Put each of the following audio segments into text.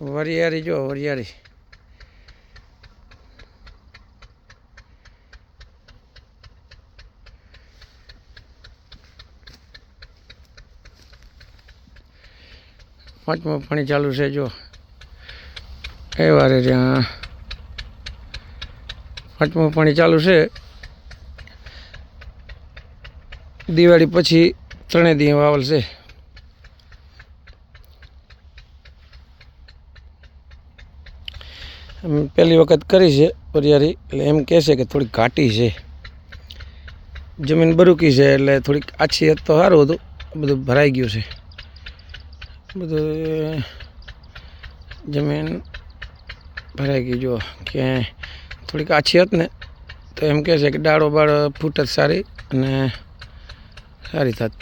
વરિયાળી જો વરિયારી પાંચમું પાણી ચાલુ છે, જો. એ વારે ત્યાં પાંચમું પાણી ચાલુ છે. દિવાળી પછી ત્રણેય દી વાવલ છે. પહેલી વખત કરી છે પરિયારી એટલે એમ કહે છે કે થોડીક ઘાટી છે. જમીન બરુકી છે એટલે થોડીક આછી હતી તો સારું હતું. બધું ભરાઈ ગયું છે. બધું જમીન ભરાઈ ગઈ. જો કે થોડીક આછી હત ને તો એમ કહે છે કે ડાળો બાળો ફૂટત સારી અને સારી થત.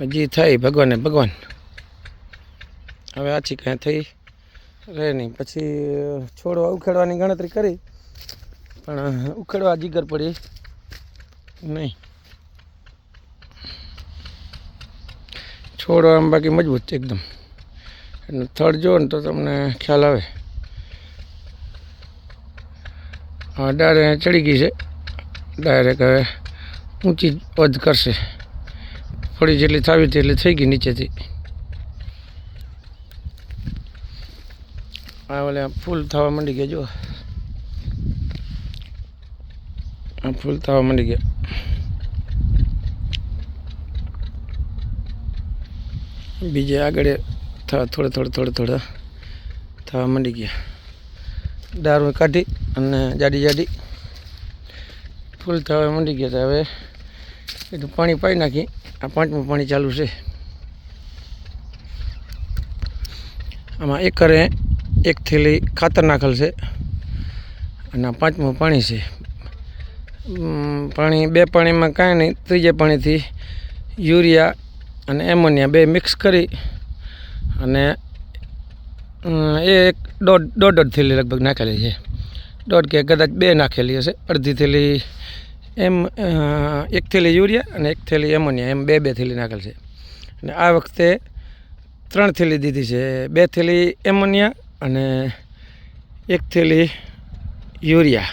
હજી થઈ ભગવાને ભગવાન. હવે આછી કાંઈ થઈ? રહે નહીં. પછી છોડવા ઉખેડવાની ગણતરી કરી, પણ ઉખેડવા જીગર પડી નહીં. છોડવા આમ બાકી મજબૂત છે એકદમ. એનું થડ જુઓ ને તો તમને ખ્યાલ આવે. હા ડાયરે ચડી ગઈ છે. ડાયરેક હવે ઊંચી વધ કરશે. થોડી જેટલી થાવી હતી એટલી થઈ ગઈ નીચેથી. આ ઓલે ફૂલ થવા માંડી ગયા જો આ ફૂલ થવા માંડી ગયા. બીજે આગળ થોડે થોડે થોડે, થોડા થવા માંડી ગયા. દારૂ કાઢી અને જાડી જાડી ફૂલ થવા માંડી ગયા. તો હવે એટલું પાણી પાઈ નાખી. આ પાંચમું પાણી ચાલુ છે. આમાં એકરે એક થેલી ખાતર નાખેલ છે. અને પાંચમું પાણી છે. પાણી, બે પાણીમાં કાંઈ નહીં, ત્રીજે પાણીથી યુરિયા અને એમોનિયા બે મિક્સ કરી અને એ એક દોઢ દોઢ દોઢ થેલી લગભગ નાખેલી છે. દોઢ કે કદાચ બે નાખેલી હશે, અડધી થેલી એમ એક થેલી યુરિયા અને એક થેલી એમોનિયા, એમ બે બે થેલી નાખેલ છે. અને આ વખતે ત્રણ થેલી દીધી છે. બે થેલી એમોનિયા અને એક થેલી યુરિયા.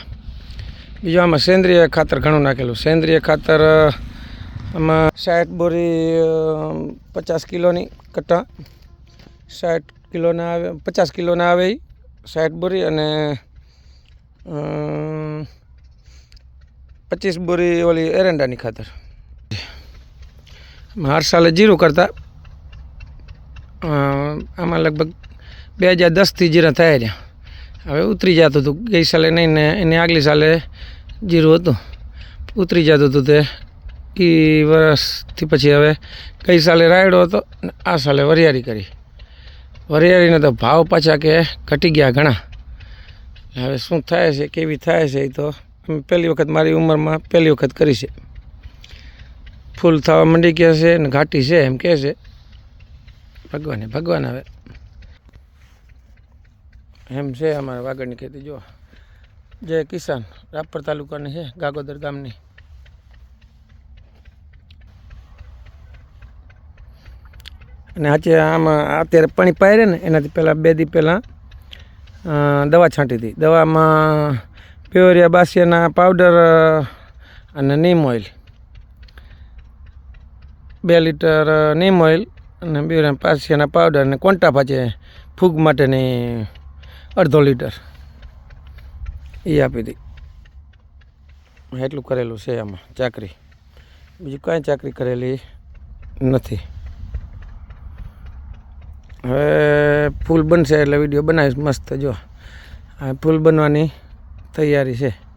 બીજું આમાં સેન્દ્રિય ખાતર ઘણું નાખેલું. સેન્દ્રિય ખાતર આમાં સાઠ બોરી પચાસ કિલોની કટ્ટા સાઠ કિલોના આવે, પચાસ કિલોના આવે એ સાઠ બોરી અને પચીસ બોરી ઓલી એરંડાની ખાતર. હર સાલે જીરું કરતા. આમાં લગભગ બે હજાર દસથી જીરા થયા છે હવે ઉતરી જતું હતું. ગઈ સાલે નહીં, ને એની આગલી સાલે જીરું હતું. ઉતરી જતું હતું તે. એ વર્ષથી પછી હવે ગઈ સાલે રાયડો હતો, ને આ સાલે વરિયારી કરી. વરિયાળીને તો ભાવ પાછા કે ઘટી ગયા ઘણા. હવે શું થાય છે, કેવી થાય છે, એ તો અમે પહેલી વખત મારી ઉંમરમાં પહેલી વખત કરી છે. ફૂલ થવા માંડી ગયા છે ને ઘાટી છે, એમ કહે છે. ભગવાને, ભગવાન હવે. એમ છે અમારા વાગડની ખેતી જો જે કિસાન રાપર તાલુકાની છે, ગાગોદર ગામની. અને આજે આમાં, અત્યારે પાણી પાયરે ને, એનાથી પહેલાં બે દી પહેલાં દવા છાંટી હતી. દવામાં પ્યોરિયા, બાસિયાના પાવડર અને નીમ ઓઇલ. બે લીટર નીમ ઓઇલ અને પ્યોરિયા બાસિયાના પાવડર અને કોન્ટા પાછે ફૂગ માટેની અડધો લીટર. એ આપી હતી એટલું કરેલું છે આમાં ચાકરી. બીજું કાંઈ ચાકરી કરેલી નથી. હવે ફૂલ બનશે એટલે વીડિયો બનાવીશ મસ્ત, જો. આ ફૂલ બનવાની તૈયારી છે.